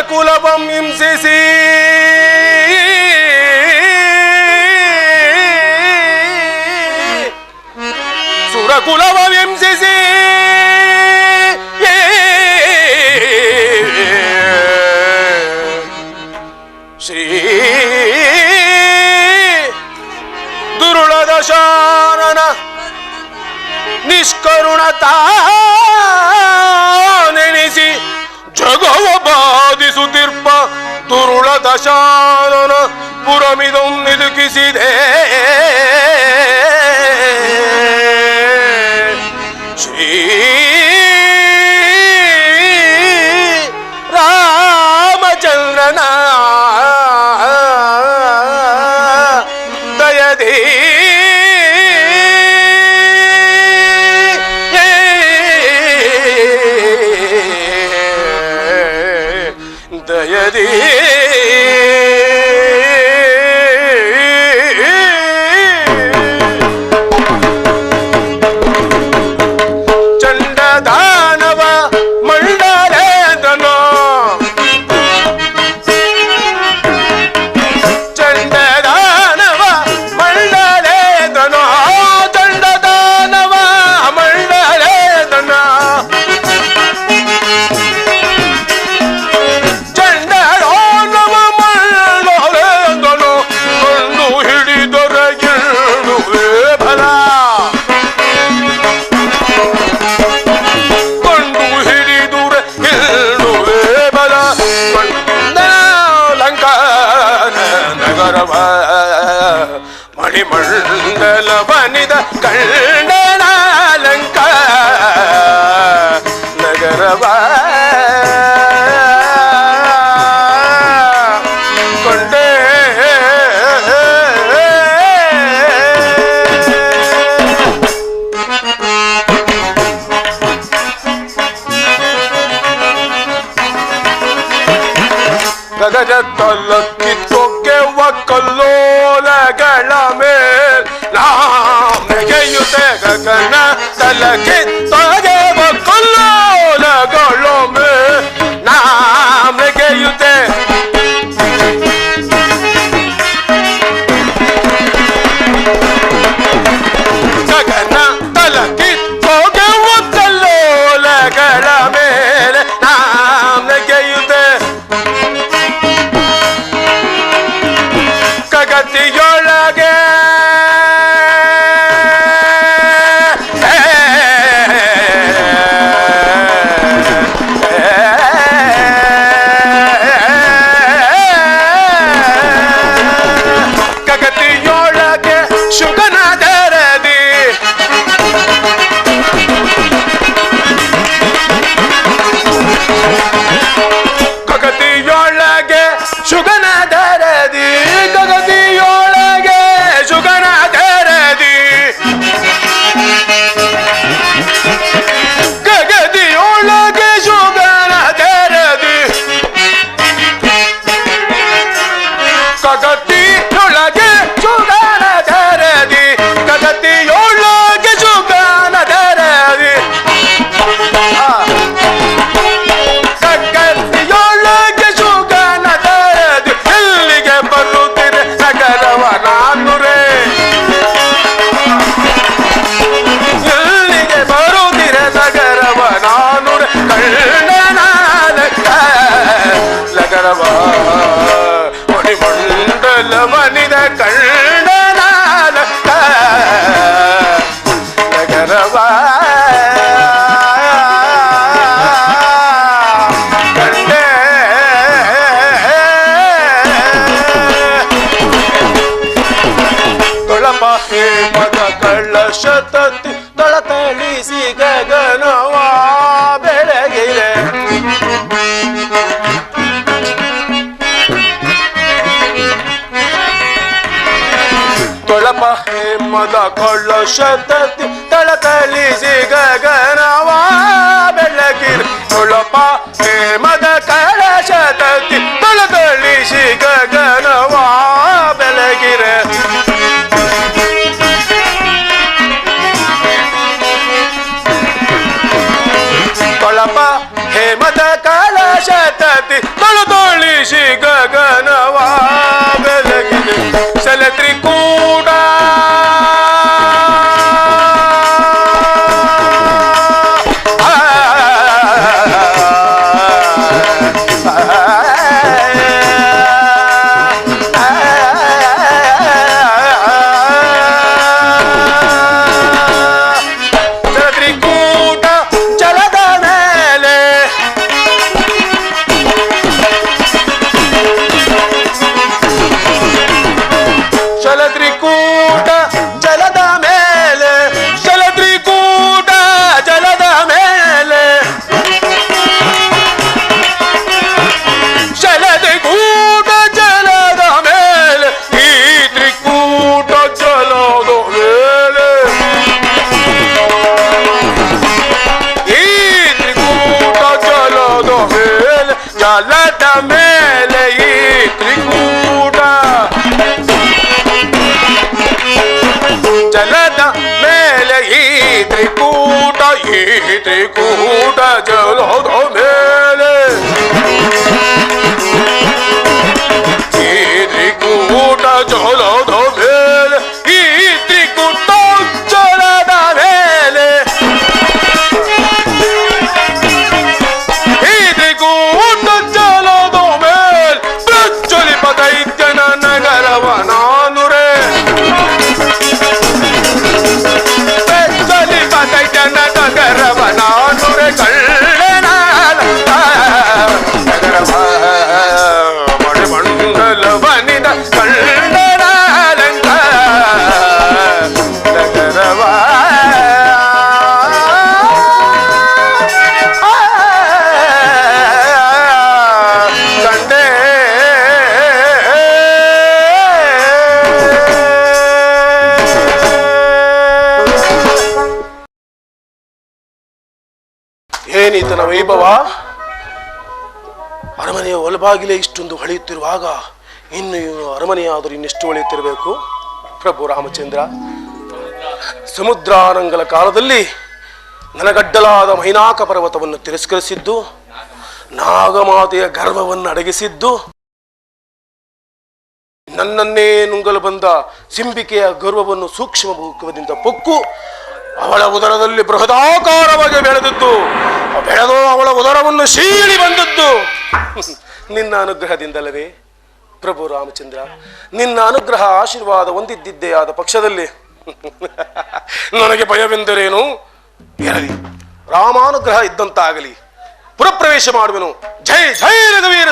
కులవం హింసిసి. సురకులవం హింసిసి. Shri దురుళ నిష్కరుణతా దశానన పురమిదం నిలుకిసిదే Shri Ramachandran దయదీ దయదీ. 把你的根 que yo te haga ganar, la que ಹೇಮದ ಕಳ್ಳಶತತಿ ತಳತಳಿಸಿ ಗಗನವ ಬೆಳಗಿರೆ ತೊಳಪ ಹೇಮದ ಕಳಶತತಿ ತಳತಳಿಸಿ ಗಗನವ ಬೆಳಗಿರೆ ಕಳಪ ಹೇಮದ ನೆಲದ ಮೇಲೆ ಈ ತ್ರಿಕೂಟ. ಜಲದ ಮೇಲೆ ಈ ತ್ರಿಕೂಟ ಈ ತ್ರಿಕೂಟ ಜಲೋಧ ಏನಿತನ ವೈಭವ. ಅರಮನೆಯ ಒಳಬಾಗಿಲೇ ಇಷ್ಟೊಂದು ಹೊಳೆಯುತ್ತಿರುವಾಗ ಇನ್ನು ಇವನು ಅರಮನೆಯಾದರೂ ಇನ್ನೆಷ್ಟು ಹೊಳೆಯುತ್ತಿರಬೇಕು ಪ್ರಭು ರಾಮಚಂದ್ರ, ಸಮುದ್ರಾನಂಗಲ ಕಾಲದಲ್ಲಿ ನನಗಡ್ಡಲಾದ ಮೈನಾಕ ಪರ್ವತವನ್ನು ತಿರಸ್ಕರಿಸಿದ್ದು, ನಾಗಮಾತೆಯ ಗರ್ವವನ್ನು ಅಡಗಿಸಿದ್ದು, ನನ್ನನ್ನೇ ನುಂಗಲು ಬಂದ ಸಿಂಬಿಕೆಯ ಗರ್ವವನ್ನು ಸೂಕ್ಷ್ಮ ಭೂಕದಿಂದ ಪೊಕ್ಕು ಅವಳ ಉದರದಲ್ಲಿ ಬೃಹದಾಕಾರವಾಗಿ ಬೆಳೆದದ್ದು ಬೆಳೆದು ಅವಳ ಉದರವನ್ನು ಸೀಳಿ ಬಂದದ್ದು. ನಿನ್ನ ಅನುಗ್ರಹದಿಂದಲವೇ ಪ್ರಭು ರಾಮಚಂದ್ರ ನಿನ್ನ ಅನುಗ್ರಹ ಆಶೀರ್ವಾದ ಹೊಂದಿದ್ದಿದ್ದೇ ಆದ ಪಕ್ಷದಲ್ಲಿ. ನನಗೆ ಭಯವೆಂದರೇನು? ಇರಲಿ ರಾಮಾನುಗ್ರಹ ಇದ್ದಂತಾಗಲಿ. ಪುರಪ್ರವೇಶ ಮಾಡುವೆನು. ಜೈ ಜೈ ರಘುವೀರ.